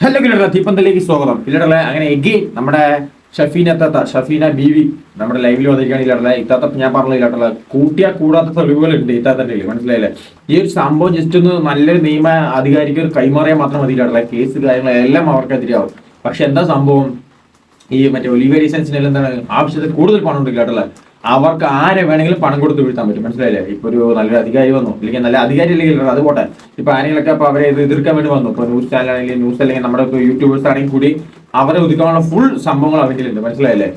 Hello കിലട തീപ്പന്തലേക്ക് സ്വാഗതം. കിലടല അങ്ങനെ again നമ്മുടെ ഷഫീന തത്ത ഷഫീന ബീവി നമ്മുടെ ലൈവിൽ വന്നിരിക്കുകയാണ് ഇല്ലാട്ടല്ല ഇത്താത്ത ഞാൻ പറഞ്ഞില്ല ഇല്ലാട്ടല്ല കൂട്ടിയാ കൂടാത്ത തെളിവുകളുണ്ട് ഇത്താത്തന്റെ മനസ്സിലായില്ലേ? ഈ ഒരു സംഭവം ജസ്റ്റ് ഒന്ന് നല്ലൊരു നിയമ അധികാരിക്ക് ഒരു കൈമാറിയാൽ മാത്രം മതി ഇല്ലാട്ടല്ല കേസ് കാര്യങ്ങളെല്ലാം അവർക്കെതിരാവും. പക്ഷെ എന്താ സംഭവം? ഈ മറ്റേ ഒലിവ സെൻസിനെല്ലാം എന്താണ്? ആവശ്യത്തിൽ കൂടുതൽ പണം ഉണ്ട് അവർക്ക് ആരെ വേണമെങ്കിലും പണം കൊടുത്ത് വീഴ്ത്താൻ പറ്റും. മനസ്സിലായില്ലേ? ഇപ്പൊ ഒരു നല്ലൊരു അധികാരി വന്നു. അല്ലെങ്കിൽ നല്ല അധികാരി അല്ലെങ്കിൽ അത് പോട്ടെ. ഇപ്പൊ ആരെങ്കിലൊക്കെ ഇപ്പൊ അവരെ ഇത് എതിർക്കാൻ വേണ്ടി വന്നു. ഇപ്പൊ ന്യൂസ് ചാനൽ ആണെങ്കിൽ ന്യൂസ് അല്ലെങ്കിൽ നമ്മുടെ യൂട്യൂബേഴ്സ് ആണെങ്കിൽ കൂടി അവരെ ഒതുക്കാനുള്ള ഫുൾ സംഭവങ്ങൾ അവരുടെ ഉണ്ട് മനസ്സിലായില്ലേ?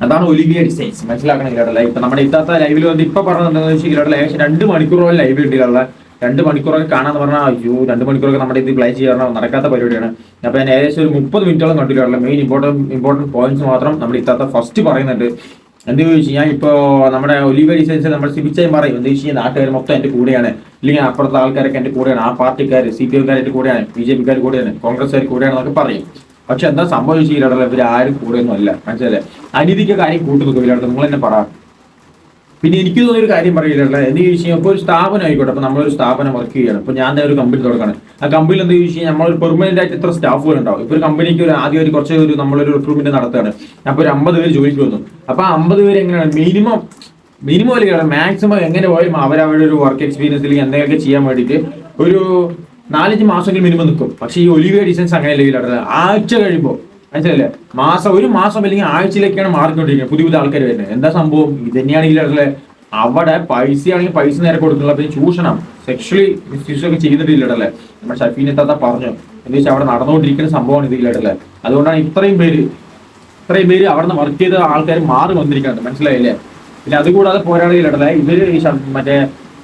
അതാണ് ഒലിവിയ ഡിസൈൻസ്. മനസ്സിലാക്കണം കേട്ടല്ല ഇപ്പൊ നമ്മുടെ ഇത്താത്ത ലൈവിൽ വന്ന് ഇപ്പൊ പറഞ്ഞിട്ടുണ്ടെന്ന് വെച്ചാൽ കേട്ടല്ല ഏകദേശം രണ്ട് മണിക്കൂറോളം ലൈവ് ഉണ്ട് രണ്ട് മണിക്കൂറൊക്കെ കാണാന്ന് പറഞ്ഞാൽ അയ്യോ രണ്ട് മണിക്കൂറൊക്കെ നമ്മുടെ ഇത് പ്ലേ ചെയ്യാൻ നടക്കാത്ത പരിപാടിയാണ്. അപ്പൊ ഞാൻ ഏകദേശം ഒരു മുപ്പത് മിനിറ്റോളം കണ്ടിട്ടുള്ള മെയിൻ ഇമ്പോർട്ടന്റ് ഇമ്പോർട്ടന്റ് പോയിന്റ്സ് മാത്രം നമ്മുടെ ഇത്താത്ത ഫസ്റ്റ് പറയുന്നുണ്ട്. എന്ത് ചോദിച്ചു ഞാൻ ഇപ്പോ നമ്മുടെ ഒലിവ ഡിസൈൻസ് നമ്മൾ സിബിച്ചായി പറയും. എന്ത് ചോദിച്ചാൽ നാട്ടുകാർ മൊത്തം എന്റെ കൂടെയാണ്. ഇല്ലെങ്കിൽ അപ്പുറത്തെ ആൾക്കാരൊക്കെ എന്റെ കൂടെയാണ്. ആ പാർട്ടിക്കാർ സി പി എന്റെ കൂടെയാണ്. ബി ജെ പിക്കാർ കൂടെയാണ്. കോൺഗ്രസ്സുകാർ കൂടെയാണ് എന്നൊക്കെ പറയും. പക്ഷെ എന്താ സംഭവിച്ചില്ല ഇവർ ആരും കൂടെയൊന്നും അല്ല. മനസ്സിലല്ലേ അനീതിക്ക് കാര്യം കൂട്ടുനിൽക്കും. നിൽക്കില്ല നിങ്ങൾ തന്നെ പറ. പിന്നെ എനിക്ക് തോന്നിയ ഒരു കാര്യം പറയില്ല എന്ത് ചോദിച്ചു കഴിഞ്ഞാൽ ഇപ്പോൾ ഒരു സ്ഥാപനം ആയിക്കോട്ടെ അപ്പൊ നമ്മളൊരു സ്ഥാപനം വർക്ക് ചെയ്യണം. ഇപ്പൊ ഞാൻ ഒരു കമ്പനി തുടങ്ങണം. ആ കമ്പനിയിൽ എന്ത് ചോദിച്ചു കഴിഞ്ഞാൽ നമ്മളൊരു പെർമനന്റ് ആയിട്ട് എത്ര സ്റ്റാഫുകൾ ഉണ്ടാവും. ഇപ്പൊ ഒരു കമ്പനിക്ക് ഒരു ആദ്യം ഒരു കുറച്ച് ഒരു നമ്മളൊരു റിക്രൂട്ട്മെന്റ് നടത്തുകയാണ്. അപ്പൊ ഒരു അമ്പത് പേര് ജോലിക്ക് വന്നു. അപ്പൊ ആ അമ്പത് പേര് എങ്ങനെയാണ്? മിനിമം മിനിമം അല്ലെങ്കിൽ മാക്സിമം എങ്ങനെ പോയാലും അവരവരുടെ ഒരു വർക്ക് എക്സ്പീരിയൻസിൽ എന്തെങ്കിലുമൊക്കെ ചെയ്യാൻ വേണ്ടിയിട്ട് ഒരു നാലഞ്ച് മാസമെങ്കിലും മിനിമം നിൽക്കും. പക്ഷേ ഈ ഒലിവിയ ഡിസൈൻസ് അങ്ങനെ അല്ലെങ്കിൽ ആഴ്ച കഴിയുമ്പോൾ മനസ്സിലല്ലേ മാസം ഒരു മാസം അല്ലെങ്കിൽ ആഴ്ചയിലേക്കാണ് മാറിക്കൊണ്ടിരിക്കുന്നത് പുതിയ പുതിയ ആൾക്കാർ വരുന്നത്. എന്താ സംഭവം? ഇത് തന്നെയാണെങ്കിൽ അവിടെ പൈസ ആണെങ്കിൽ പൈസ നേരെ കൊടുക്കുന്നില്ല. പിന്നെ ചൂഷണം സെക്ഷലി മിസ്യൂസ് ഒക്കെ ചെയ്തിട്ടില്ലടല്ലേ നമ്മുടെ ഷഫീനെ താത്ത പറഞ്ഞു. എന്ന് വെച്ചാൽ അവിടെ നടന്നുകൊണ്ടിരിക്കുന്ന സംഭവമാണ് ഇതില്ലടല്ലേ അതുകൊണ്ടാണ് ഇത്രയും പേര് ഇത്രയും പേര് അവിടെ നിന്ന് വർക്ക് ചെയ്ത ആൾക്കാർ മാറി വന്നിരിക്കുന്നത്. മനസ്സിലായില്ലേ? പിന്നെ അതുകൂടാതെ പോരാളികളിടല്ലേ ഇവർ ഈ മറ്റേ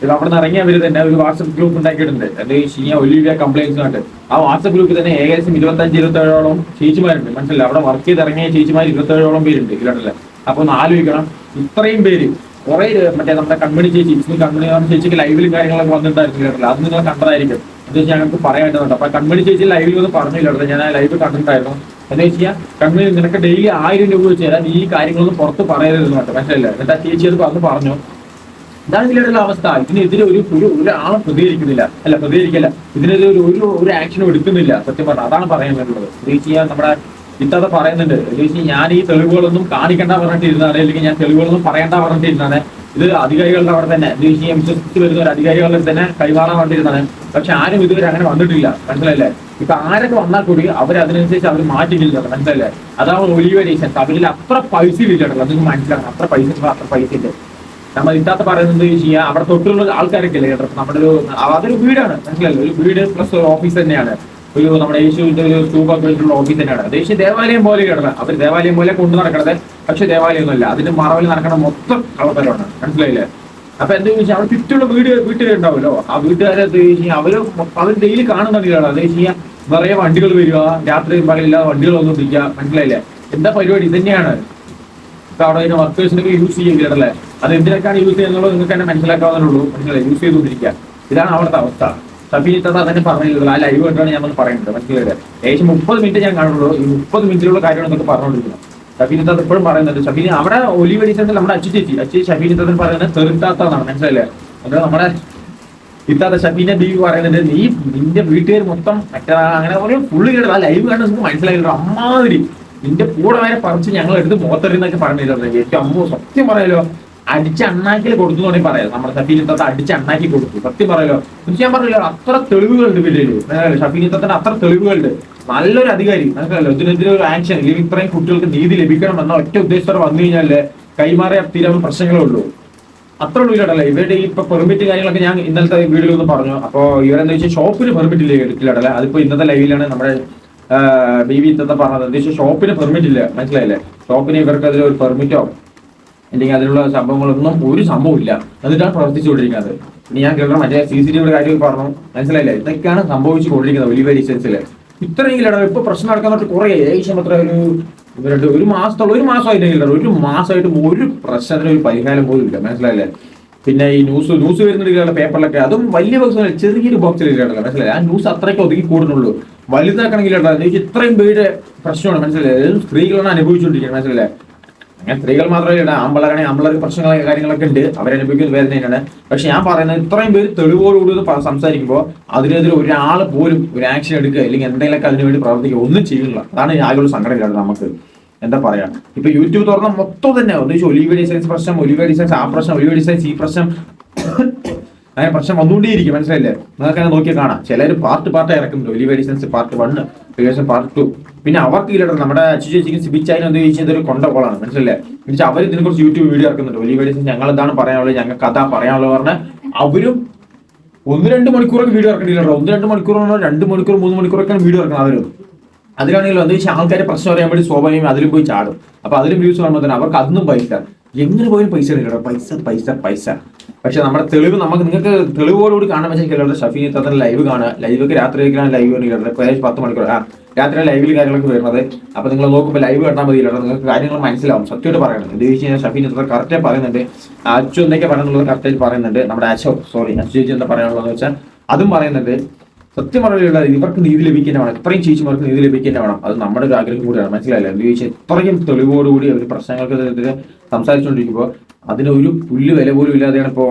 ഇത് അവിടെ നിന്ന് ഇറങ്ങിയവര് തന്നെ ഒരു വാട്സപ്പ് ഗ്രൂപ്പ് ഉണ്ടാക്കിയിട്ടുണ്ട്. അത് ഷിയ ഒലിവിയ കംപ്ലൈൻസ് ആയിട്ട് ആ വാട്സപ്പ് ഗ്രൂപ്പിൽ തന്നെ ഏകദേശം ഇരുപത്തഞ്ച് ഇരുപത്തേഴോളം ചേച്ചിമാരുണ്ട്. മനസ്സിലായി? അവിടെ വർക്ക് ചെയ്ത് ഇറങ്ങിയ ചേച്ചിമാർ ഇരുപത്തേഴോളം പേരുണ്ട് ഇതിലല്ലേ അപ്പൊ ഒന്ന് ആലോചിക്കണം. ഇത്രയും പേര് കുറെ മറ്റേ നമ്മുടെ കമ്പനി ചേച്ചി ഇസ്മി കമ്പനി ചേച്ചിക്ക് ലൈവിലും കാര്യങ്ങളൊക്കെ വന്നിട്ടുണ്ടായിരുന്നില്ല അത് നിങ്ങൾ കണ്ടതായിരിക്കും. അത് ഞങ്ങൾക്ക് പറയാനായിട്ടുണ്ട് അപ്പൊ കമ്പനി ചേച്ചി ലൈവിൽ ഒന്ന് പറഞ്ഞില്ല ഞാൻ ആ ലൈവ് കണ്ടിട്ടുണ്ടായിരുന്നു. എന്താ വെച്ചാൽ കമ്പനി നിനക്ക് ഡെയിലി ആയിരം രൂപ വെച്ച് തരാൻ ഈ കാര്യങ്ങളൊന്നും പുറത്ത് പറയരുത് കേട്ടോ മനസ്സിലല്ലേ എന്നിട്ട് ആ ചേച്ചി അത് പറഞ്ഞു. ഇതാണ് ഇതിലുള്ള അവസ്ഥ. ഇതിനെതിരെ ഒരു ഒരു ഒരാളും പ്രതികരിക്കുന്നില്ല. അല്ല പ്രതികരിക്കില്ല. ഇതിനെതിരെ ഒരു ഒരു ഒരു ആക്ഷനും എടുക്കുന്നില്ല. സത്യം പറഞ്ഞാൽ അതാണ് പറയാൻ വേണ്ടത് പ്രത്യേകിച്ച് ഞാൻ നമ്മുടെ ഇത്തത പറയുന്നുണ്ട്. പ്രത്യേകിച്ച് ഞാൻ ഈ തെളിവുകളൊന്നും കാണിക്കണ്ട പറഞ്ഞിട്ടിരുന്നാണ് അല്ലെങ്കിൽ ഞാൻ തെളിവുകളൊന്നും പറയണ്ട പറഞ്ഞിട്ടിരുന്നാണ് ഇത് അധികാരികളുടെ അവിടെ തന്നെ ദേശീയ വിശ്വസിച്ച് വരുന്ന ഒരു അധികാരികളുടെ തന്നെ കൈമാറാൻ വേണ്ടിയിരുന്നാണ് പക്ഷെ ആരും ഇതുവരെ അങ്ങനെ വന്നിട്ടില്ല. മനസ്സിലല്ലേ ഇപ്പൊ ആരൊക്കെ വന്നാൽ കൂടി അവർ അതിനനുസരിച്ച് അവർ മാറ്റിയില്ല മനസ്സിലല്ലേ അതാണ് ഒലിയ രീതി അവരിൽ അത്ര പൈസ ഇല്ല നിങ്ങൾക്ക് മനസ്സിലാക്കണം അത്ര പൈസ അത്ര പൈസ ഉണ്ട് നമ്മൾ ഇത്താത്ത പറയുന്നത് ചെയ്യാ അവിടെ തൊട്ടുള്ള ആൾക്കാരൊക്കെ അല്ലേ കേട്ടോ നമ്മുടെ ഒരു അതൊരു വീടാണ്. മനസ്സിലല്ലോ ഒരു വീട് പ്ലസ് ഒരു ഓഫീസ് തന്നെയാണ്. ഒരു നമ്മുടെ യേശുവിന്റെ ഒരു സൂപ്പർ വെച്ചിട്ടുള്ള ഓഫീസ് തന്നെയാണ്. യേശു ദേവാലയം പോലെ കിടന്നത് അവർ ദേവാലയം പോലെ കൊണ്ടു നടക്കണത് പക്ഷെ ദേവാലയമൊന്നുമല്ല. അതിന്റെ മറവിൽ നടക്കണ മൊത്തം കള്ളത്തരമാണ് മനസ്സിലായില്ലേ? അപ്പൊ എന്താ ചോദിച്ചാൽ അവിടെ ചുറ്റുള്ള വീട് വീട്ടുകാരുണ്ടാവുമല്ലോ. ആ വീട്ടുകാരെ എന്താ ചോദിച്ചാൽ അവർ അവർ ഡെയിലി കാണുന്നുണ്ടല്ലോ അത് കഴിഞ്ഞാൽ നിറയെ വണ്ടികൾ വരിക രാത്രി പകലില്ലാതെ വണ്ടികൾ വന്നുകൊണ്ടിരിക്കുക. മനസ്സിലായില്ലേ? എന്താ പരിപാടി? ഇതന്നെയാണ്. അവിടെ വർക്കേഴ്സിനൊക്കെ യൂസ് ചെയ്യില്ലല്ലേ അത് എന്തിനൊക്കെയാണ് യൂസ് ചെയ്യുന്നത് നിങ്ങൾക്ക് തന്നെ മനസ്സിലാക്കാവുന്നുള്ളൂ നിങ്ങൾ യൂസ് ചെയ്തുകൊണ്ടിരിക്കുക. ഇതാണ് അവിടുത്തെ അവസ്ഥ. സഫീത്തത് തന്നെ പറഞ്ഞില്ല ആ ലൈവ് കണ്ടാണ് ഞാൻ പറയുന്നത്. മനസ്സിലായത് ഏകദേശം മുപ്പത് മിനിറ്റ് ഞാൻ കാണുള്ളൂ. ഈ മുപ്പത് മിനിറ്റിലുള്ള കാര്യമാണ് എന്നൊക്കെ പറഞ്ഞുകൊണ്ടിരിക്കുന്നത്. ഷബീനത്തെ എപ്പോഴും പറയുന്നുണ്ട്. ഷബീന അവിടെ ഒലി വെടിച്ചിട്ട് നമ്മുടെ അച്ചു ചേച്ചി. അച്ചു ഷബീനത്തെ പറയുന്നത് തെറുത്താത്ത എന്നാണ് മനസ്സിലായില്ലേ? അത് നമ്മുടെ ഇത്താത്ത ഷബീന ബീവി പറയുന്നുണ്ട്. നീ നിന്റെ വീട്ടുകാർ മൊത്തം മറ്റേ അങ്ങനെ പറയും ഫുള്ള് കേട്ടത് ആ ലൈവ് കണ്ട് നമുക്ക് മനസ്സിലായില്ല? അമ്മാതിരി. നിന്റെ കൂടെ വരെ പറിച്ച് ഞങ്ങൾ എടുത്ത് മുഖത്തെറിയെന്നൊക്കെ പറഞ്ഞിട്ടുണ്ട് ഏറ്റവും അമ്മ സത്യം പറയാലോ. അടിച്ച് അണ്ണാക്കിൽ കൊടുത്തു എന്ന് പറയാം നമ്മുടെ ഷഫീനിത്തത്തെ അടിച്ച് അണ്ണാക്കി കൊടുത്തു. സത്യം പറയലോ? എന്നിട്ട് ഞാൻ പറഞ്ഞല്ലോ അത്ര തെളിവുകളുണ്ട് വില്ലയിലൂർ ഷഫീൻ ഇത്തത്തിന്റെ അത്ര തെളിവുകളുണ്ട്. നല്ലൊരു അധികാരി. മനസ്സിലല്ലോ ഇതിനെതിരെ ഒരു ആക്ഷൻ അല്ലെങ്കിൽ ഇത്രയും കുട്ടികൾക്ക് നീതി ലഭിക്കണം എന്ന ഒറ്റ ഉദ്ദേശത്തോടെ വന്നു കഴിഞ്ഞാൽ കൈമാറിയ തീരാൻ പ്രശ്നങ്ങളേ ഉള്ളൂ. അത്ര ഉള്ളൂ ഇല്ലടല്ലേ ഇവരുടെ ഇപ്പൊ പെർമിറ്റ് കാര്യങ്ങളൊക്കെ ഞാൻ ഇന്നലത്തെ വീഡിയോയിൽ ഒന്ന് പറഞ്ഞു. അപ്പൊ ഇവരെന്താ വെച്ചാൽ ഷോപ്പിന് പെർമിറ്റ് ഇല്ല എടുക്കില്ലടല്ലേ അതിപ്പോ ഇന്നത്തെ ലൈവിലാണ് നമ്മുടെ ബി വി ഇന്നത്തെ പറഞ്ഞത്. എന്താ വെച്ചാൽ ഷോപ്പിന് പെർമിറ്റ് ഇല്ല. മനസ്സിലായില്ലേ? ഷോപ്പിന് ഇവർക്ക് ഒരു പെർമിറ്റോ അല്ലെങ്കിൽ അതിലുള്ള സംഭവങ്ങളൊന്നും ഒരു സംഭവമില്ല എന്നിട്ടാണ് പ്രവർത്തിച്ചുകൊണ്ടിരിക്കുന്നത് ഇനി ഞാൻ കേട്ടോ മറ്റേ സി സി ടിവിയുടെ കാര്യം പറഞ്ഞു. മനസ്സിലായില്ല? ഇതൊക്കെയാണ് സംഭവിച്ചു കൊണ്ടിരിക്കുന്നത് വലിയ ലൈസൻസിൽ ഇത്രയെങ്കിലും ഇപ്പൊ പ്രശ്നം നടക്കാൻ കുറെ ഏകദേശം അത്ര ഒരു ഇവരുടെ ഒരു മാസത്തോളം ഒരു മാസമായിട്ടെങ്കിലും ഒരു മാസമായിട്ടും ഒരു പ്രശ്നത്തിന് ഒരു പരിഹാരം പോലും ഇല്ല. മനസ്സിലായില്ലേ? പിന്നെ ഈ ന്യൂസ് ന്യൂസ് വരുന്നുണ്ട് പേപ്പറിലൊക്കെ അതും വലിയ ബോക്സ് ചെറിയൊരു ബോക്സിൽ ഇല്ലാണ്ടല്ലോ മനസ്സിലായി ആ ന്യൂസ് അത്രയ്ക്ക് ഒതുക്കി കൂടുന്നുള്ളൂ. വലുതാക്കണമെങ്കിൽ ഇത്രയും പേര് പ്രശ്നമാണ്. മനസ്സിലായി സ്ത്രീകളാണ് അനുഭവിച്ചുകൊണ്ടിരിക്കുന്നത്. മനസ്സിലായി അങ്ങനെ സ്ത്രീകൾ മാത്രമല്ല ഇടാം ആമ്പിളാണെങ്കിൽ ആമ്പിളർക്ക് പ്രശ്നങ്ങളൊക്കെ കാര്യങ്ങളൊക്കെ ഉണ്ട്. അവരനുഭവിക്കുന്ന വേദന തന്നെയാണ് പക്ഷെ ഞാൻ പറയുന്നത് ഇത്രയും പേര് തെളിവോടുകൂടി സംസാരിക്കുമ്പോൾ അതിനെതിരെ ഒരാൾ പോലും ഒരു ആക്ഷൻ എടുക്കുക അല്ലെങ്കിൽ എന്തെങ്കിലുമൊക്കെ അതിനു വേണ്ടി പ്രവർത്തിക്കുക ഒന്നും ചെയ്യുന്നില്ല. അതാണ് ആകെയുള്ള സംഘടനയാണ് നമുക്ക് എന്താ പറയാ? ഇപ്പൊ യൂട്യൂബ് തുറന്ന മൊത്തം തന്നെ. ഒന്നിച്ച് ഒലിവ ഡിസൈൻസ് പ്രശ്നം ഒലിവ ഡിസൈൻസ് ആ പ്രശ്നം ഒലിവ ഡിസൈൻസ് ഈ പ്രശ്നം അങ്ങനെ പ്രശ്നം വന്നുകൊണ്ടേയിരിക്കും. മനസ്സിലായില്ലേ? നിങ്ങൾക്ക് തന്നെ നോക്കിയാൽ കാണാം. ചിലർ പാർട്ട് പാർട്ട് ഇറക്കുന്നുണ്ട് വലിയ ഡിസൈൻസ് പാർട്ട് വൺ റിവേഴ്സൺ പാർട്ട് ടു പിന്നെ അവർക്ക് ഇല്ലട്ടോ നമ്മുടെ അച്ചു ചേച്ചിക്ക് സിബിച്ചായാലും എന്ത് ചോദിച്ചാൽ ഇതൊരു കൊണ്ട കോളാണ്. മനസ്സിലല്ലേ എന്നുവെച്ചാൽ അവർ ഇതിനെക്കുറിച്ച് യൂട്യൂബ് വീഡിയോ ഇറക്കുന്നുണ്ട്. വലിയ ഡിസൈൻസ് ഞങ്ങൾ എന്താണ് പറയാനുള്ളത്? ഞങ്ങൾക്ക് കഥ പറയാനുള്ളത് പറഞ്ഞാൽ അവരും ഒന്ന് രണ്ട് മണിക്കൂറൊക്കെ വീഡിയോ ഇറക്കണ്ടില്ല ഒന്ന് രണ്ട് മണിക്കൂർ രണ്ട് മണിക്കൂർ മൂന്ന് മണിക്കൂറൊക്കെയാണ് വീഡിയോ ഇറക്കണം അവരും. അതിലാണെങ്കിലും എന്താ വെച്ചാൽ ആൾക്കാർ പ്രശ്നം അറിയാൻ വേണ്ടി സ്വാഭാവികം അതിലും പോയി ചാടും. അപ്പൊ അതിലും വ്യൂസ് കാണുമ്പോൾ തന്നെ അവർക്ക് അതൊന്നും പൈസ എങ്ങനെ പോയാലും പൈസ എടുക്കണം പൈസ പൈസ പൈസ. പക്ഷെ നമ്മുടെ തെളിവ് നമുക്ക് നിങ്ങൾക്ക് തെളിവോടുകൂടി കാണാൻ പറ്റുന്ന ഷഫീൻ തന്നെ ലൈവ് കാണുക. ലൈവൊക്കെ രാത്രിയൊക്കെയാണ് ലൈവ് ഏകദേശം പത്ത് മണിക്കൂർ. ആ രാത്രി ലൈവിൽ കാര്യങ്ങളൊക്കെ വരുന്നത്. അപ്പൊ നിങ്ങൾ നോക്കുമ്പോൾ ലൈവ് കണ്ടാൽ മതി നിങ്ങൾക്ക് കാര്യങ്ങൾ മനസ്സിലാവും. സത്യമായിട്ട് പറയണം എന്ത് വെച്ച് കഴിഞ്ഞാൽ ഷഫീൻ ഇത്ര കറക്റ്റായി പറയുന്നുണ്ട്. അച്ചു എന്തൊക്കെ പറയുന്നുള്ളത് കറക്റ്റായിട്ട് പറയുന്നുണ്ട്. നമ്മുടെ അച്ചോ സോറി അച്ചു ചേച്ചി എന്താ പറയാനുള്ളതെന്ന് വെച്ചാൽ അതും പറയുന്നുണ്ട്. സത്യം പറഞ്ഞുള്ള ഇവർക്ക് നീതി ലഭിക്കുന്ന വേണം. ഇത്രയും ചേച്ചിമാർക്ക് നീതി ലഭിക്കുന്ന വേണം. അത് നമ്മുടെ ഒരു ആഗ്രഹം കൂടിയാണ്. മനസ്സിലായില്ല? എന്ന് ചോദിച്ചാൽ ഇത്രയും തെളിവോടുകൂടി അവർ പ്രശ്നങ്ങൾക്ക് എതിരെ സംസാരിച്ചുകൊണ്ടിരിക്കുമ്പോൾ അതിന് ഒരു പുല്ല് വില പോലും ഇല്ലാതെയാണ് ഇപ്പോൾ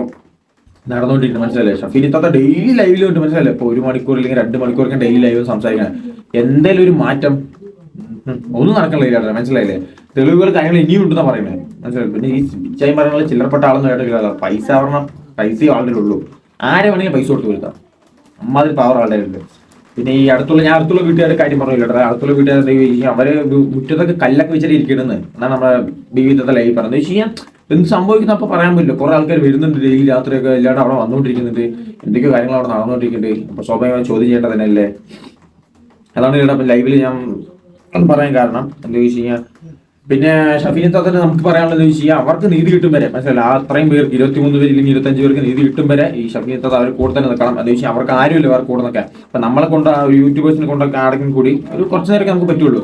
നടന്നുകൊണ്ടിരിക്കുന്നത് മനസ്സിലല്ലേ ഷഫീൻ ഇത്തത്തെ ഡെയിലി ലൈവിൽ ലൈവിലുണ്ട് മനസ്സിലല്ലേ ഇപ്പോൾ ഒരു മണിക്കൂർ അല്ലെങ്കിൽ രണ്ട് മണിക്കൂറൊക്കെ ഡെയിലി ലൈവ് സംസാരിക്കണം. എന്തെങ്കിലും ഒരു മാറ്റം ഒന്നും നടക്കണില്ല മനസ്സിലായില്ലേ? തെളിവുകൾ കാര്യങ്ങൾ ഇനിയും ഉണ്ടെന്നാണ് പറയുന്നത്. മനസ്സിലായി പിന്നെ ഈ പിച്ചായി മരങ്ങളിൽ ചില്ലറപ്പെട്ട ആളെന്ന് കേട്ടില്ല പൈസ പറഞ്ഞാൽ പൈസ ആളുടെ ഉള്ളൂ ആരെ വേണമെങ്കിലും പൈസ കൊടുത്ത് വരുത്താം അമ്മാതിരി പവർ ആളുടെ ഉണ്ട് പിന്നെ ഈ അടുത്തുള്ള ഞാൻ അടുത്തുള്ള വീട്ടുകാരുടെ കാര്യം പറഞ്ഞില്ല അടുത്തുള്ള വീട്ടുകാർ അവർ മുറ്റത്തൊക്കെ കല്ലൊക്കെ വെച്ചിട്ട് ഇരിക്കണമെന്ന് എന്നാണ് നമ്മുടെ ബീവിത്തത്തെ ലൈവ് പറഞ്ഞത്. വെച്ച് കഴിഞ്ഞാൽ എന്ത് സംഭവിക്കുന്ന അപ്പൊ പറയാൻ പറ്റില്ല. കുറെ ആൾക്കാർ വരുന്നുണ്ട് ഡെയിലി രാത്രിയൊക്കെ. എല്ലാവരും അവിടെ വന്നുകൊണ്ടിരിക്കുന്നുണ്ട്. എന്തൊക്കെയോ കാര്യങ്ങൾ അവിടെ നടന്നുകൊണ്ടിരിക്കുന്നുണ്ട്. അപ്പൊ സ്വാഭാവികമായി ചോദ്യം ചെയ്യേണ്ടത് തന്നെയല്ലേ? അതാണ് ഇവിടെ ലൈവിൽ ഞാൻ പറയാൻ കാരണം. എന്താ ചോദിച്ചു കഴിഞ്ഞാൽ പിന്നെ ഷഫീൻ തന്നെ നമുക്ക് പറയാനുള്ളത് കഴിഞ്ഞാൽ അവർക്ക് നീതി കിട്ടും വരെ. മനസ്സിലായി അത്രയും അത്രയും പേർക്ക് ഇരുപത്തിമൂന്ന് പേര് ഇല്ലെങ്കിൽ ഇരുപത്തഞ്ച് പേർക്ക് നീതി കിട്ടും വരെ ഈ ഷഫീൻ തത്ത അവർ കൂടെ തന്നെ നിൽക്കണം. അത് വെച്ചാൽ അവർക്ക് ആരുമില്ല അവർ കൂടെ നിൽക്കാൻ. അപ്പൊ നമ്മളെ കൊണ്ട് യൂട്യൂബേഴ്സിനെ കൊണ്ടൊക്കെ ആടെങ്കിലും കൂടി ഒരു കുറച്ച് നേരമൊക്കെ നമുക്ക് പറ്റുള്ളൂ.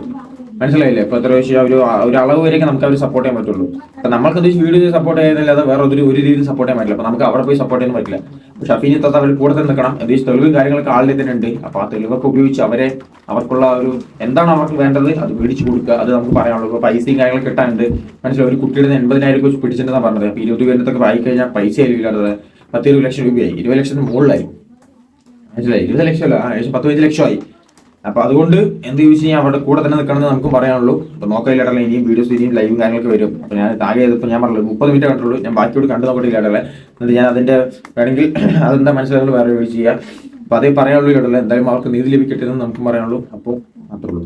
മനസ്സിലായില്ലേ? ഇപ്പൊ എത്ര വെച്ചാൽ ഒരു ഒരു അളവ് വരെയൊക്കെ നമുക്ക് അവർ സപ്പോർട്ട് ചെയ്യാൻ പറ്റുള്ളൂ. അപ്പൊ നമ്മൾക്ക് വെച്ചാൽ വീഡിയോ സപ്പോർട്ട് ചെയ്യുന്നില്ലാതെ വേറെ ഒരു ഒരു രീതിയിൽ സപ്പോർട്ട് ചെയ്യാൻ പറ്റില്ല. അപ്പൊ നമുക്ക് അവിടെ പോയി സപ്പോർട്ട് ചെയ്യാൻ പറ്റില്ല. ഷഫീൻ തത്ത അവർ കൂടുതൽ നിൽക്കണം. എന്ത് വെച്ചാൽ തെളിവും കാര്യങ്ങളൊക്കെ ആളുടെ തന്നെ ഉണ്ട്. അപ്പൊ ആ തെളിവൊക്കെ ഉപയോഗിച്ച് അവരെ അവർക്കുള്ള ഒരു എന്താണ് അവർക്ക് വേണ്ടത്? അത് മേടിച്ചു കൊടുക്കുക. അത് നമുക്ക് പറയാനുള്ളൂ. ഇപ്പൊ പൈസയും കാര്യങ്ങളൊക്കെ കിട്ടാനുണ്ട്. മനസ്സിലായി? ഒരു കുട്ടിയുടെ എൺപതിനായിരം രൂപ പിടിച്ചിട്ടുണ്ടെന്നാണ് പറഞ്ഞത്. അപ്പൊ ഇരുപത് പേരിനത്തൊക്കെ വായി കഴിഞ്ഞാൽ പൈസ ആയിരിക്കില്ലാത്തത് പത്ത് ഇരുപത് ലക്ഷം രൂപയായി. ഇരുപത് ലക്ഷത്തിന് മുകളിലായി. മനസ്സിലായി? ഇരുപത് ലക്ഷമല്ല. ഏകദേശം പത്ത് പതിനഞ്ച് ലക്ഷമായി. അപ്പൊ അതുകൊണ്ട് എന്ത് ചോദിച്ചു കഴിഞ്ഞാൽ അവിടെ കൂടെ തന്നെ നിൽക്കണമെന്ന് നമുക്കും പറയാനുള്ളൂ. അപ്പൊ നോക്കില്ലാട്ടല്ല ഇനിയും വീഡിയോസ് ഇനിയും ലൈവും കാര്യങ്ങളൊക്കെ വരും. അപ്പൊ ഞാൻ താഴെ ചെയ്തപ്പോൾ ഞാൻ പറഞ്ഞത് മുപ്പത് മിനിറ്റ് കണ്ടുള്ളൂ ഞാൻ ബാക്കിയോട് കണ്ടു നോക്കിയിട്ടില്ലാട്ടല്ലേ എന്നിട്ട് ഞാൻ അതിന്റെ വേണമെങ്കിൽ അതെന്താ മനസ്സിലാകുന്നത് വേറെ വീഡിയോ ചെയ്യാം. അപ്പൊ അതേ പറയാനുള്ളൂ കേട്ടല്ലേ എന്തായാലും അവർക്ക് നീതി ലഭിക്കട്ടെ എന്ന് നമുക്ക് പറയാനുള്ളൂ. അപ്പോൾ അത്രേ ഉള്ളൂ.